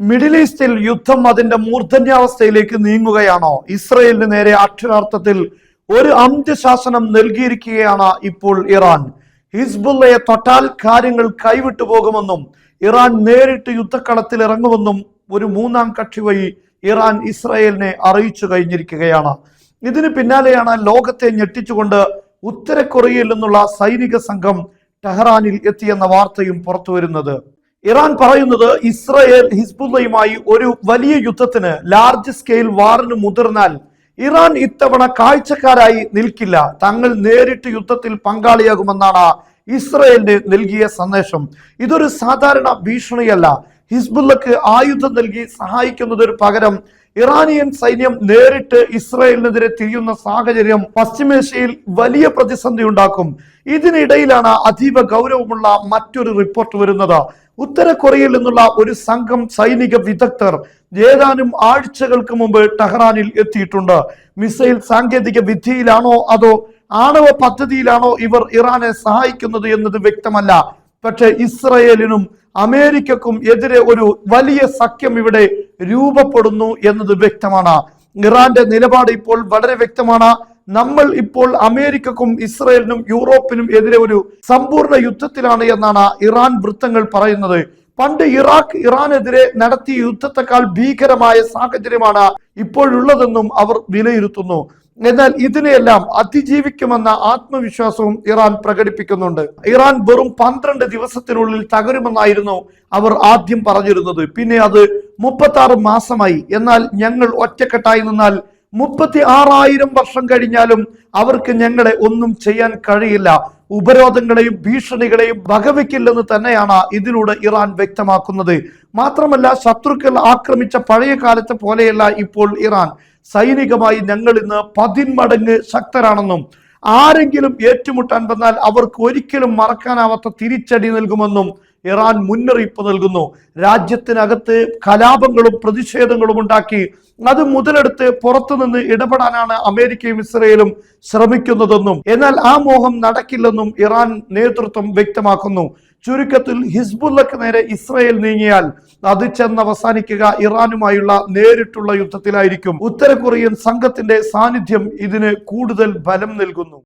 Middle ഈസ്റ്റിൽ യുദ്ധം അതിന്റെ മൂർധന്യാവസ്ഥയിലേക്ക് നീങ്ങുകയാണോ? ഇസ്രയേലിന് നേരെ അക്ഷരാർത്ഥത്തിൽ ഒരു അന്ത്യശാസനം നൽകിയിരിക്കുകയാണ് ഇപ്പോൾ ഇറാൻ. ഹിസ്ബുള്ളയെ തൊട്ടാൽ കാര്യങ്ങൾ കൈവിട്ടു പോകുമെന്നും ഇറാൻ നേരിട്ട് യുദ്ധക്കളത്തിൽ ഇറങ്ങുമെന്നും ഒരു മൂന്നാം കക്ഷി വഴി ഇറാൻ ഇസ്രായേലിനെ അറിയിച്ചു കഴിഞ്ഞിരിക്കുകയാണ്. ഇതിന് പിന്നാലെയാണ് ലോകത്തെ ഞെട്ടിച്ചുകൊണ്ട് ഉത്തര കൊറിയയിൽ നിന്നുള്ള സൈനിക സംഘം ടെഹ്റാനിൽ എത്തിയെന്ന വാർത്തയും പുറത്തു വരുന്നത് ഇറാൻ പറയുന്നത് ഇസ്രയേൽ ഹിസ്ബുള്ളയുമായി ഒരു വലിയ യുദ്ധത്തിന് ലാർജ് സ്കെയിൽ വാറിന് മുതിർന്നാൽ ഇറാൻ ഇത്തവണ കാഴ്ചക്കാരായി നിൽക്കില്ല. തങ്ങൾ നേരിട്ട് യുദ്ധത്തിൽ പങ്കാളിയാകുമെന്നാണ് ഇസ്രയേലിന് നൽകിയ സന്ദേശം. ഇതൊരു സാധാരണ ഭീഷണിയല്ല. ഹിസ്ബുല്ലക്ക് ആയുധം നൽകി സഹായിക്കുന്നതിന് പകരം ഇറാനിയൻ സൈന്യം നേരിട്ട് ഇസ്രയേലിനെതിരെ തിരിയുന്ന സാഹചര്യം പശ്ചിമേഷ്യയിൽ വലിയ പ്രതിസന്ധി ഉണ്ടാക്കും. ഇതിനിടയിലാണ് അതീവ ഗൗരവമുള്ള മറ്റൊരു റിപ്പോർട്ട് വരുന്നത്. ഉത്തര കൊറിയയിൽ നിന്നുള്ള ഒരു സംഘം സൈനിക വിദഗ്ധർ ഏതാനും ആഴ്ചകൾക്ക് മുമ്പ് ടെഹ്റാനിൽ എത്തിയിട്ടുണ്ട്. മിസൈൽ സാങ്കേതിക വിദ്യയിലാണോ അതോ ആണവ പദ്ധതിയിലാണോ ഇവർ ഇറാനെ സഹായിക്കുന്നത് എന്നത് വ്യക്തമല്ല. പക്ഷെ ഇസ്രയേലിനും അമേരിക്കക്കും എതിരെ ഒരു വലിയ സഖ്യം ഇവിടെ രൂപപ്പെടുന്നു എന്നത് വ്യക്തമാണ്. ഇറാന്റെ നിലപാട് ഇപ്പോൾ വളരെ വ്യക്തമാണ്. നമ്മൾ ഇപ്പോൾ അമേരിക്കക്കും ഇസ്രയേലിനും യൂറോപ്പിനും എതിരെ ഒരു സമ്പൂർണ യുദ്ധത്തിലാണ് എന്നാണ് ഇറാൻ വൃത്തങ്ങൾ പറയുന്നത്. പണ്ട് ഇറാഖ് ഇറാനെതിരെ നടത്തിയ യുദ്ധത്തെക്കാൾ ഭീകരമായ സാഹചര്യമാണ് ഇപ്പോഴുള്ളതെന്നും അവർ വിലയിരുത്തുന്നു. എന്നാൽ ഇതിനെയെല്ലാം അതിജീവിക്കുമെന്ന ആത്മവിശ്വാസവും ഇറാൻ പ്രകടിപ്പിക്കുന്നുണ്ട്. ഇറാൻ വെറും പന്ത്രണ്ട് ദിവസത്തിനുള്ളിൽ തകരുമെന്നായിരുന്നു അവർ ആദ്യം പറഞ്ഞിരുന്നത്. പിന്നെ അത് മുപ്പത്തി മാസമായി. എന്നാൽ ഞങ്ങൾ ഒറ്റക്കെട്ടായി നിന്നാൽ മുപ്പത്തി ആറായിരം വർഷം കഴിഞ്ഞാലും അവർക്ക് ഞങ്ങളെ ഒന്നും ചെയ്യാൻ കഴിയില്ല. ഉപരോധങ്ങളെയും ഭീഷണികളെയും വകവെക്കില്ലെന്ന് തന്നെയാണ് ഇതിലൂടെ ഇറാൻ വ്യക്തമാക്കുന്നത്. മാത്രമല്ല ശത്രുക്കൾ ആക്രമിച്ച പഴയ കാലത്തെ പോലെയല്ല ഇപ്പോൾ ഇറാൻ. സൈനികമായി ഞങ്ങൾ ഇന്ന് പതിന്മടങ്ങ് ശക്തരാണെന്നും ആരെങ്കിലും ഏറ്റുമുട്ടാൻ വന്നാൽ അവർക്ക് ഒരിക്കലും മറക്കാനാവാത്ത തിരിച്ചടി നൽകുമെന്നും ഇറാൻ മുന്നറിയിപ്പ് നൽകുന്നു. രാജ്യത്തിനകത്ത് കലാപങ്ങളും പ്രതിഷേധങ്ങളും ഉണ്ടാക്കി അത് മുതലെടുത്ത് പുറത്തുനിന്ന് ഇടപെടാനാണ് അമേരിക്കയും ഇസ്രയേലും ശ്രമിക്കുന്നതെന്നും എന്നാൽ ആ മോഹം നടക്കില്ലെന്നും ഇറാൻ നേതൃത്വം വ്യക്തമാക്കുന്നു. ചുരുക്കത്തിൽ ഹിസ്ബുല്ലക്ക് നേരെ ഇസ്രയേൽ നീങ്ങിയാൽ അത് ചെന്ന് അവസാനിക്കുക ഇറാനുമായുള്ള നേരിട്ടുള്ള യുദ്ധത്തിലായിരിക്കും. ഉത്തര കൊറിയൻ സംഘത്തിന്റെ സാന്നിധ്യം ഇതിന് കൂടുതൽ ബലം നൽകുന്നു.